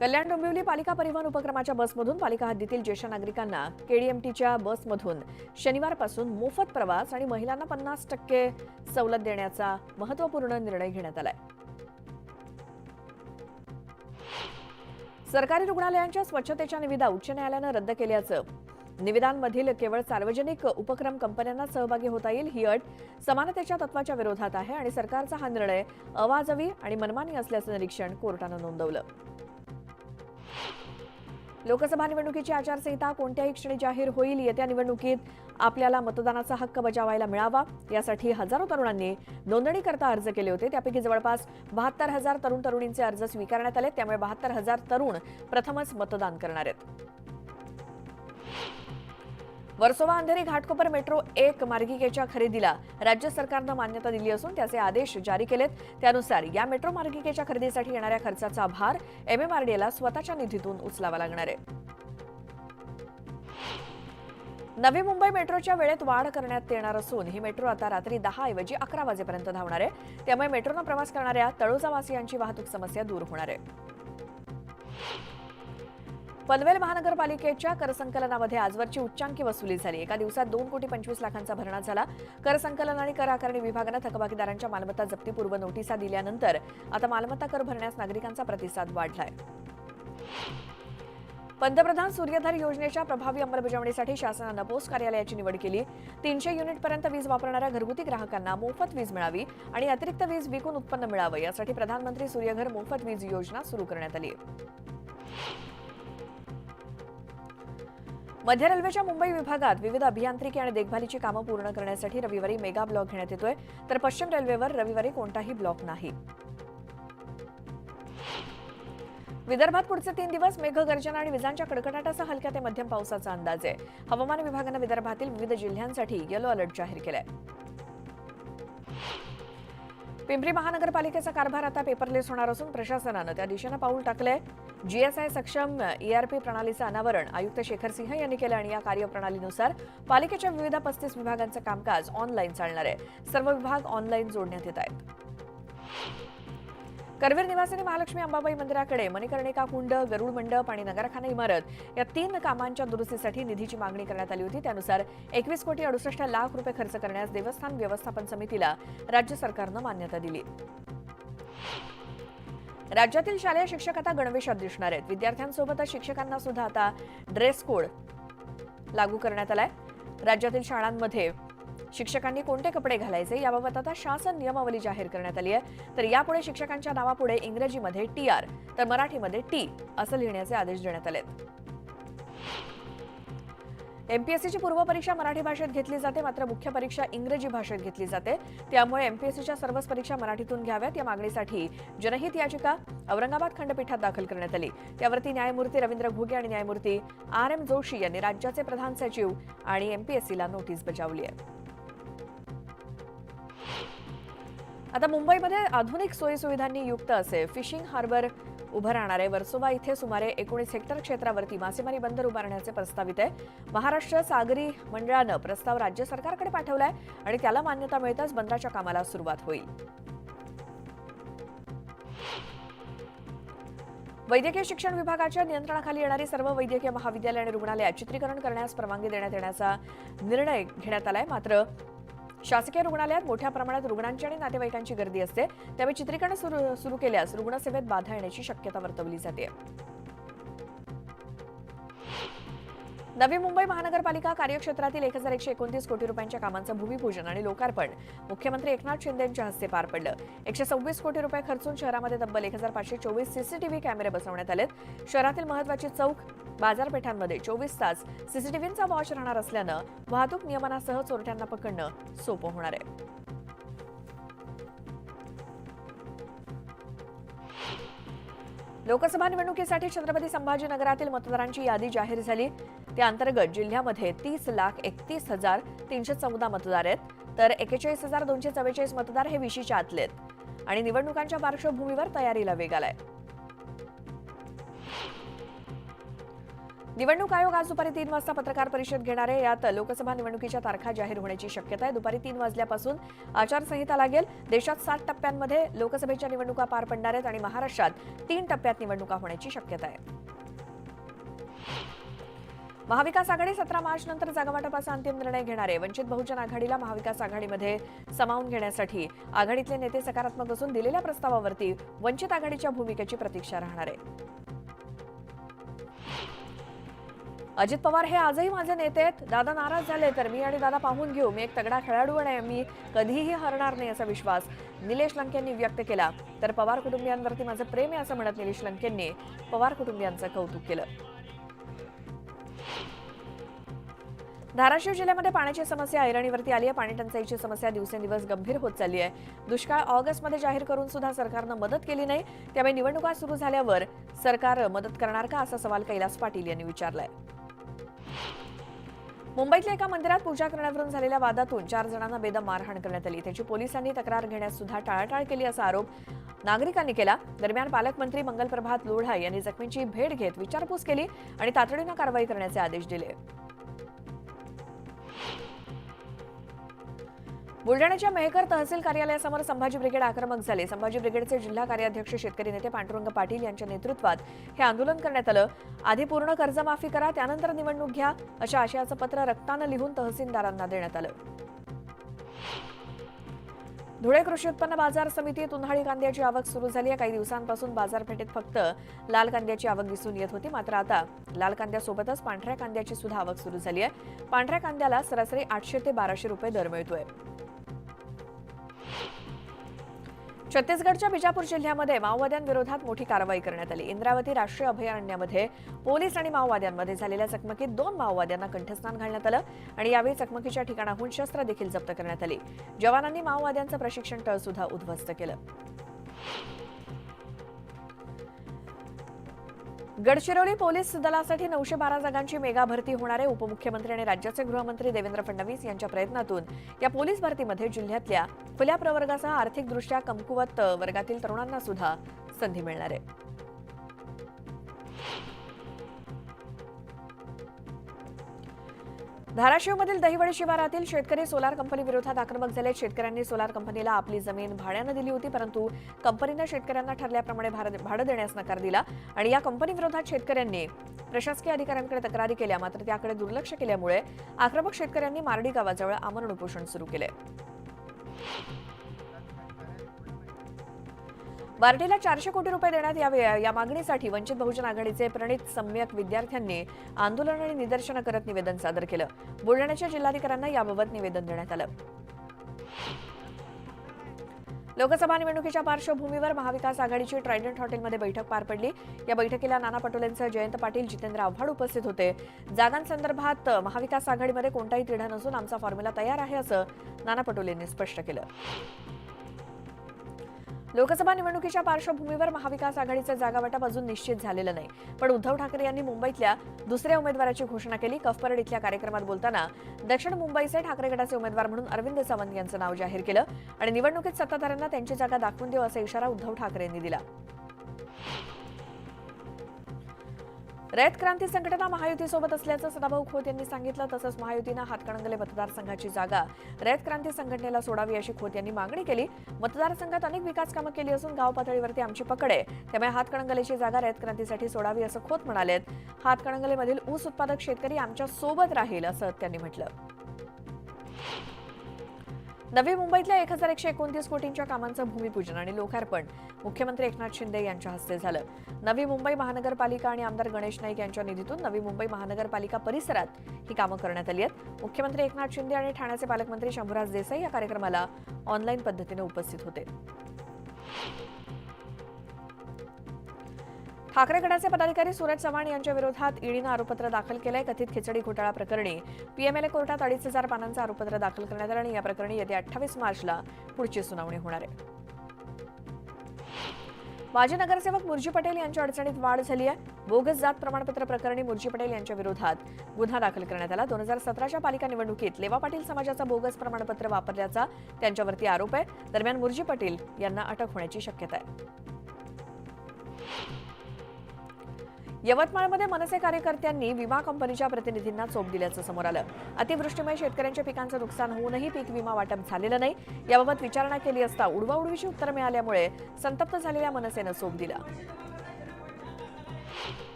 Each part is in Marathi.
कल्याण डोंबिवली पालिका परिवहन उपक्रमाच्या बसमधून पालिका हद्दीतील ज्येष्ठ नागरिकांना केडीएमटीच्या बसमधून शनिवारपासून मोफत प्रवास आणि महिलांना पन्नास टक्के सवलत देण्याचा महत्त्वपूर्ण निर्णय घेण्यात आलाय. सरकारी रुग्णालयांच्या स्वच्छतेच्या निविदा उच्च न्यायालयानं रद्द केल्याचं. निविदांमधील केवळ सार्वजनिक उपक्रम कंपन्यांना सहभागी होता येईल ही अट समानतेच्या तत्वाच्या विरोधात आहे आणि सरकारचा हा निर्णय अवाजवी आणि मनमानी असल्याचं निरीक्षण कोर्टानं नोंदवलं. लोकसभा निवडणुकीची आचारसंहिता कोणत्याही क्षणी जाहीर होईल येत्या निवडणुकीत आपल्याला मतदानाचा हक्क बजावायला मिळावा. यासाठी हजारो तरुणांनी नोंदणीकरता अर्ज केले होते. त्यापैकी जवळपास बहात्तर हजार तरुण तरुणींचे अर्ज स्वीकारण्यात आले. त्यामुळे बहात्तर हजार तरुण प्रथमच मतदान करणार आहेत. वर्सोवा अंधेरी घाटकोपर मेट्रो एक मार्गिकेच्या खरेदीला राज्य सरकारनं मान्यता दिली असून त्याचे आदेश जारी केलेत. त्यानुसार या मेट्रो मार्गिकेच्या खरेदीसाठी येणाऱ्या खर्चाचा भार एमएमआरडीएला स्वतःच्या निधीतून उचलावा लागणार आहे. नवी मुंबई मेट्रोच्या वेळेत वाढ करण्यात येणार असून ही मेट्रो आता रात्री दहा ऐवजी अकरा वाजेपर्यंत धावणार आहे. त्यामुळे मेट्रोनं प्रवास करणाऱ्या तळोजावासियांची वाहतूक समस्या दूर होणार आहे. पनवेल महानगरपालिकेच्या करसंकलनामध्ये आजवरची उच्चांकी वसुली झाली. एका दिवसात दोन कोटी पंचवीस लाखांचा भरणा झाला. कर संकलन आणि कर आकारणी विभागानं थकबाकीदारांच्या मालमत्ता जप्तीपूर्व नोटिसा दिल्यानंतर आता मालमत्ता कर भरण्यास नागरिकांचा प्रतिसाद वाढलाय. पंतप्रधान सूर्यधर योजनेच्या प्रभावी अंमलबजावणीसाठी शासनानं पोस्ट कार्यालयाची निवड केली. तीनशे युनिटपर्यंत वीज वापरणाऱ्या घरगुती ग्राहकांना मोफत वीज मिळावी आणि अतिरिक्त वीज विकून उत्पन्न मिळावं यासाठी प्रधानमंत्री सूर्यघर मोफत वीज योजना सुरू करण्यात आली. आहे मध्य रेल्वेच्या मुंबई विभागात विविध अभियांत्रिकी आणि देखभालीची कामं पूर्ण करण्यासाठी रविवारी मेगा ब्लॉक घेण्यात येतोय. तर पश्चिम रेल्वेवर रविवारी कोणताही ब्लॉक नाही. विदर्भात पुढचे तीन दिवस मेघगर्जना आणि विजांच्या कडकडाटासह हलक्या ते मध्यम पावसाचा अंदाज आहे. हवामान विभागानं विदर्भातील विविध जिल्ह्यांसाठी येलो अलर्ट जाहीर केलाय. पिंपरी महानगरपालिकेचा कारभार आता पेपरलेस होणार असून प्रशासनानं त्या दिशेनं पाऊल टाकलंय. जीएसआय सक्षम ईआरपी प्रणालीचं अनावरण आयुक्त शेखर सिंह यांनी केलं आणि या कार्यप्रणालीनुसार पालिकेच्या विविध पस्तीस विभागांचं कामकाज ऑनलाईन चालणार आहे. सर्व विभाग ऑनलाईन जोडण्यात येत आहेत. करवीर निवासिनी महालक्ष्मी अंबाबाई मंदिराकडे मणिकर्णिका कुंड गरुड मंडप आणि नगरखाना इमारत या तीन कामांच्या दुरुस्तीसाठी निधीची मागणी करण्यात आली होती. त्यानुसार एकवीस कोटी अडुसष्ट लाख रुपये खर्च करण्यास देवस्थान व्यवस्थापन समितीला राज्य सरकारनं मान्यता दिली. राज्यातील शालेय शिक्षक आता गणवेशात दिसणार आहेत. विद्यार्थ्यांसोबतच शिक्षकांना सुद्धा आता ड्रेस कोड लागू करण्यात आलाय. राज्यातील शाळांमध्ये शिक्षकांनी कोणते कपडे घालायचे याबाबत आता शासन नियमावली जाहीर करण्यात आली आहे. तर यापुढे शिक्षकांच्या नावापुढे इंग्रजीमध्ये टी आर तर मराठीमध्ये टी असं लिहिण्याचे आदेश देण्यात आले एमपीएससीची पूर्व परीक्षा मराठी भाषेत घेतली जाते मात्र मुख्य परीक्षा इंग्रजी भाषेत घेतली जाते. त्यामुळे एमपीएससीच्या सर्वच परीक्षा मराठीतून घ्याव्यात. या मागणीसाठी जनहित याचिका औरंगाबाद खंडपीठात दाखल करण्यात आली. त्यावरती न्यायमूर्ती रवींद्र घुगे आणि न्यायमूर्ती आर एम जोशी यांनी राज्याचे प्रधान सचिव आणि एमपीएससीला नोटीस बजावली आहे. आता मुंबईमध्ये आधुनिक सोयीसुविधांनी युक्त असे फिशिंग हार्बर उभं राहणार आहे. वर्सोवा इथे सुमारे एकोणीस हेक्टर क्षेत्रावरती मासेमारी बंदर उभारण्याचे प्रस्तावित आहे. महाराष्ट्र सागरी मंडळानं प्रस्ताव राज्य सरकारकडे पाठवलाय आणि त्याला मान्यता मिळताच बंदराच्या कामाला सुरुवात होईल. वैद्यकीय शिक्षण विभागाच्या नियंत्रणाखाली येणारी सर्व वैद्यकीय महाविद्यालय आणि रुग्णालयात चित्रीकरण करण्यास परवानगी देण्यात येण्याचा निर्णय घेण्यात आलाय. मात्र शासकीय रुग्णालयात मोठ्या प्रमाणात रुग्णांची आणि नातेवाईकांची गर्दी असते. त्यामुळे चित्रीकरण सुरू सुरू केल्यास रुग्णसेवेत बाधा येण्याची शक्यता वर्तवली जाते. नवी मुंबई महानगरपालिका कार्यक्षेत्रातील एक हजार एकशे एकोणतीस कोटी रुपयांच्या कामांचं भूमिपूजन आणि लोकार्पण. मुख्यमंत्री एकनाथ शिंदेच्या हस्ते पार पडलं. एकशे सव्वीस कोटी रुपये खर्चून शहरामध्ये तब्बल एक हजार पाचशे चोवीस सीसीटीव्ही कॅमेरे बसवण्यात आलेत. शहरातील महत्वाची चौक बाजारपेठांमध्ये चोवीस तास सीसीटीव्हींचा वॉच राहणार असल्यानं वाहतूक नियमनासह चोरट्यांना पकडणं सोपं होणार आहे. लोकसभा निवडणुकीसाठी छत्रपती संभाजीनगरातील मतदारांची यादी जाहीर झाली. त्या अंतर्गत जिल्ह्यामध्ये तीस लाख एकतीस हजार तीनशे चौदा मतदार आहेत. तर एकेचाळीस हजार दोनशे चव्वेचाळीस मतदार हे विशीच्या आतले आहेत. आणि निवडणुकांच्या पार्श्वभूमीवर तयारीला वेग आलाय. निवडणूक आयोग आज दुपारी तीन वाजता पत्रकार परिषद घेणार आहे. यात लोकसभा निवडणुकीच्या तारखा जाहीर होण्याची शक्यता आहे. दुपारी तीन वाजल्यापासून आचारसंहिता लागेल. देशात सात टप्प्यांमध्ये लोकसभेच्या निवडणुका पार पडणार आहेत आणि महाराष्ट्रात तीन टप्प्यात निवडणुका होण्याची शक्यता आहे. महाविकास आघाडी सतरा मार्च नंतर जागावाटपाचा अंतिम निर्णय घेणार आहे. वंचित बहुजन आघाडीला महाविकास आघाडीमध्ये सामावून घेण्यासाठी आघाडीतले नेते सकारात्मक असून दिलेल्या प्रस्तावावरती वंचित आघाडीच्या भूमिकेची प्रतीक्षा राहणार आहे. अजित पवार हे आजही माझे नेते आहेत. दादा नाराज झाले तर मी आणि दादा पाहून घेऊ. मी एक तगडा खेळाडू आहे मी कधीही हरणार नाही असा विश्वास निलेश लंकेंनी व्यक्त केला. तर पवार कुटुंबियांवरती माझं प्रेम आहे असं म्हणत निलेश लंकेंनी पवार कुटुंबियांचं कौतुक केलं. धाराशिव जिल्ह्यामध्ये पाण्याची समस्या ऐरणीवरती आली आहे. पाणी टंचाईची समस्या दिवसेंदिवस गंभीर होत चालली आहे. दुष्काळ ऑगस्टमध्ये जाहीर करून सुद्धा सरकारनं मदत केली नाही. त्यामुळे निवडणुका सुरू झाल्यावर सरकार मदत करणार का असा सवाल कैलास पाटील यांनी विचारलाय. मुंबईतल्या एका मंदिरात पूजा करण्यावरून झालेल्या वादातून चार जणांना बेदम मारहाण करण्यात आली. त्याची पोलिसांनी तक्रार घेण्यास सुद्धा टाळाटाळ केली असा आरोप नागरिकांनी केला. दरम्यान पालकमंत्री मंगल प्रभात लोढा यांनी जखमींची भेट घेत विचारपूस केली आणि तातडीनं कारवाई करण्याचे आदेश दिले. बुलढाण्याच्या मेहकर तहसील कार्यालयासमोर संभाजी ब्रिगेड आक्रमक झाले. संभाजी ब्रिगेडचे जिल्हा कार्याध्यक्ष शेतकरी नेते पांडुरंग पाटील यांच्या नेतृत्वात हे आंदोलन करण्यात आलं. आधी पूर्ण कर्जमाफी करा त्यानंतर निवडणूक घ्या अशा आशयाचं पत्र रक्तानं लिहून तहसीलदारांना देण्यात आलं. धुळे कृषी उत्पन्न बाजार समितीत उन्हाळी कांद्याची आवक सुरू झाली आहे. काही दिवसांपासून बाजारपेठेत फक्त लाल कांद्याची आवक दिसून येत होती. मात्र आता लाल कांद्यासोबतच पांढऱ्या कांद्याची सुद्धा आवक सुरू झाली आहे. पांढऱ्या कांद्याला सरासरी आठशे ते बाराशे रुपये दर मिळतोय. छत्तीसगडच्या बिजापूर जिल्ह्यामध्ये माओवाद्यांविरोधात मोठी कारवाई करण्यात आली. इंद्रावती राष्ट्रीय अभयारण्यामध्ये पोलीस आणि माओवाद्यांमध्ये झालेल्या चकमकीत दोन माओवाद्यांना कंठस्नान घालण्यात आलं आणि यावेळी चकमकीच्या ठिकाणाहून शस्त्र देखील जप्त करण्यात आली. जवानांनी माओवाद्यांचं प्रशिक्षण तळ सुद्धा उद्ध्वस्त केलं. गडचिरोली पोलीस दलासाठी नऊशे बारा जागांची मेगा भरती होणार आहे. उपमुख्यमंत्री आणि राज्याचे गृहमंत्री देवेंद्र फडणवीस यांच्या प्रयत्नातून या पोलीस भरतीमध्ये जिल्ह्यातल्या खुल्या प्रवर्गासह आर्थिकदृष्ट्या कमकुवत वर्गातील तरुणांना सुद्धा संधी मिळणार आहे. धाराशिवमधील दहिवडी शिवारातील शेतकरी सोलार कंपनी विरोधात आक्रमक झाले. शेतकऱ्यांनी सोलार कंपनीला आपली जमीन भाड्यानं दिली होती परंतु कंपनीनं शेतकऱ्यांना ठरल्याप्रमाणे भाडं देण्यास नकार दिला आणि या कंपनी विरोधात शेतकऱ्यांनी प्रशासकीय अधिकाऱ्यांकडे तक्रारी केल्या मात्र त्याकडे दुर्लक्ष केल्यामुळे आक्रमक शेतकऱ्यांनी मारडी गावाजवळ आमरण उपोषण सुरू केले. बार्टीला चारशे कोटी रुपये देण्यात यावे या मागणीसाठी वंचित बहुजन आघाडीचे प्रणित सम्यक विद्यार्थ्यांनी आंदोलन आणि निदर्शनं करत निवेदन सादर केलं. बुलढाण्याच्या जिल्हाधिकाऱ्यांना याबाबत निवेदन देण्यात आलं. लोकसभा निवडणुकीच्या पार्श्वभूमीवर महाविकास आघाडीची ट्रायडंट हॉटेलमध्ये बैठक पार पडली. या बैठकीला नाना पटोलेंसह जयंत पाटील जितेंद्र आव्हाड उपस्थित होते. जागांसंदर्भात महाविकास आघाडीमध्ये कोणताही तिढा नसून आमचा फॉर्म्युला तयार आहे असं नाना पटोलेंनी स्पष्ट केलं. लोकसभा निवडणुकीच्या पार्श्वभूमीवर महाविकास आघाडीचं जागावाटप अजून निश्चित झालेलं नाही. पण उद्धव ठाकरे यांनी मुंबईतल्या दुसऱ्या उमेदवाराची घोषणा केली. कफपरड इथल्या कार्यक्रमात बोलताना दक्षिण मुंबईचे ठाकरे गटाचे उमेदवार म्हणून अरविंद सावंत यांचं नाव जाहीर केलं आणि निवडणुकीत सत्ताधाऱ्यांना त्यांची जागा दाखवून देऊ असा इशारा उद्धव ठाकरे यांनी दिला. रयत क्रांती संघटना महायुतीसोबत असल्याचं सदाभाऊ खोत यांनी सांगितलं तसंच महायुतीनं हातकणंगले मतदारसंघाची जागा रयत क्रांती संघटनेला सोडावी अशी खोत यांनी मागणी केली. मतदारसंघात अनेक विकास कामं केली असून गाव पातळीवरती आमची पकड आहे. त्यामुळे हातकणंगलेची जागा रयत क्रांतीसाठी सोडावी असं खोत म्हणालेत. हातकणंगलेमधील ऊस उत्पादक शेतकरी आमच्यासोबत राहील असं त्यांनी म्हटलं. नवी मुंबईतल्या एक हजार एकशे एकोणतीस कोटींच्या कामांचं भूमिपूजन आणि लोकार्पण मुख्यमंत्री एकनाथ शिंदे यांच्या हस्ते झालं. नवी मुंबई महानगरपालिका आणि आमदार गणेश नाईक यांच्या निधीतून नवी मुंबई महानगरपालिका परिसरात ही कामं करण्यात आली आहेत. मुख्यमंत्री एकनाथ शिंदे आणि ठाण्याचे पालकमंत्री शंभूराज देसाई या कार्यक्रमाला ऑनलाईन पद्धतीने उपस्थित होते. ठाकरे गटाचे पदाधिकारी सूरज चव्हाण यांच्या विरोधात ईडीनं आरोपपत्र दाखल केलंय. कथित खिचडी घोटाळा प्रकरणी पीएमएलए कोर्टात अडीच हजार पानांचं आरोपपत्र दाखल करण्यात आलं आणि या प्रकरणी येत्या अठ्ठावीस मार्चला पुढची सुनावणी होणार आहे. माजी नगरसेवक मुरजी पटेल यांच्या अडचणीत वाढ झाली आहे. बोगस जात प्रमाणपत्र प्रकरणी मुरजी पटेल यांच्या विरोधात गुन्हा दाखल करण्यात आला. दोन हजार सतराच्या पालिका निवडणुकीत लेवा पाटील समाजाचा बोगस प्रमाणपत्र वापरल्याचा त्यांच्यावरती आरोप आहे. दरम्यान मुरजी पटेल यांना अटक होण्याची शक्यता आहे. यवतमाळमध्ये मनसे कार्यकर्त्यांनी विमा कंपनीच्या प्रतिनिधींना चोप दिल्याचं समोर आलं. अतिवृष्टीमुळे शेतकऱ्यांच्या पिकांचं नुकसान होऊनही पीक विमा वाटप झालेलं नाही. याबाबत विचारणा केली असता उडवाउडवीची उत्तर मिळाल्यामुळे संतप्त झालेल्या मनसेनं चोप दिला.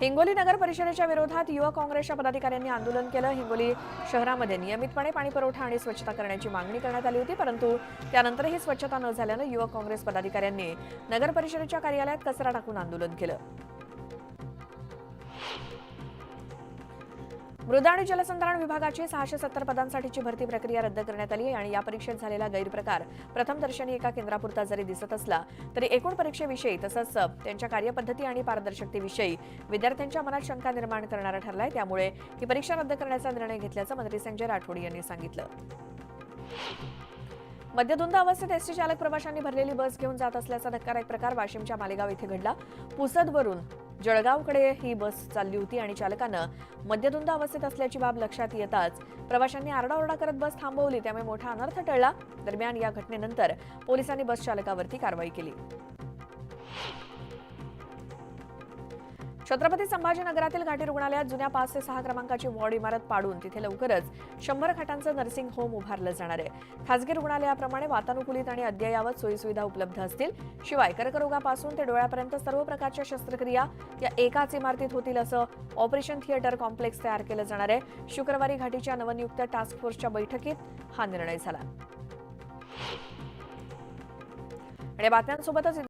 हिंगोली नगर परिषदेच्या विरोधात युवक काँग्रेसच्या पदाधिकाऱ्यांनी आंदोलन केलं. हिंगोली शहरामध्ये नियमितपणे पाणी पुरवठा आणि स्वच्छता करण्याची मागणी करण्यात आली होती परंतु त्यानंतरही स्वच्छता न झाल्यानं युवक काँग्रेस पदाधिकाऱ्यांनी नगर परिषदेच्या कार्यालयात कचरा टाकून आंदोलन केलं. मृद आणि जलसंधारण विभागाची सहाशे सत्तर पदांसाठीची भरती प्रक्रिया रद्द करण्यात आली आणि या परीक्षेत झालेला गैरप्रकार प्रथमदर्शनी एका केंद्रापुरता जरी दिसत असला तरी एकूण परीक्षेविषयी तसंच त्यांच्या कार्यपद्धती आणि पारदर्शकतेविषयी विद्यार्थ्यांच्या मनात शंका निर्माण करणारा ठरलाय. त्यामुळे ही परीक्षा रद्द करण्याचा निर्णय घेतल्याचं मंत्री संजय राठोड यांनी सांगितलं. मध्यधुंद अवस्थेत एसटी चालक प्रवाशांनी भरलेली बस घेऊन जात असल्याचा धक्कादायक प्रकार वाशिमच्या मालेगाव येथे घडला. पुसदवरून जळगावकडे ही बस चालली होती आणि चालकानं मद्यधुंद अवस्थेत असल्याची बाब लक्षात येताच प्रवाशांनी आरडाओरडा करत बस थांबवली. त्यामुळे मोठा अनर्थ टळला. दरम्यान या घटनेनंतर पोलिसांनी बस चालकावरती कारवाई केली. छत्रपती संभाजीनगरातील घाटी रुग्णालयात जुन्या पाच ते सहा क्रमांकाची वॉर्ड इमारत पाडून तिथे लवकरच शंभर खाटांचं नर्सिंग होम उभारलं जाणार आहे. खासगी रुग्णालयाप्रमाणे वातानुकूलित आणि अद्ययावत सोयीसुविधा उपलब्ध असतील. शिवाय कर्करोगापासून ते डोळ्यापर्यंत सर्व प्रकारच्या शस्त्रक्रिया या एकाच इमारतीत होतील असं ऑपरेशन थिएटर कॉम्प्लेक्स तयार केलं जाणार आहे. शुक्रवारी घाटीच्या नवनियुक्त टास्क फोर्सच्या बैठकीत हा निर्णय झाला. आणि बातम्यांसोबतच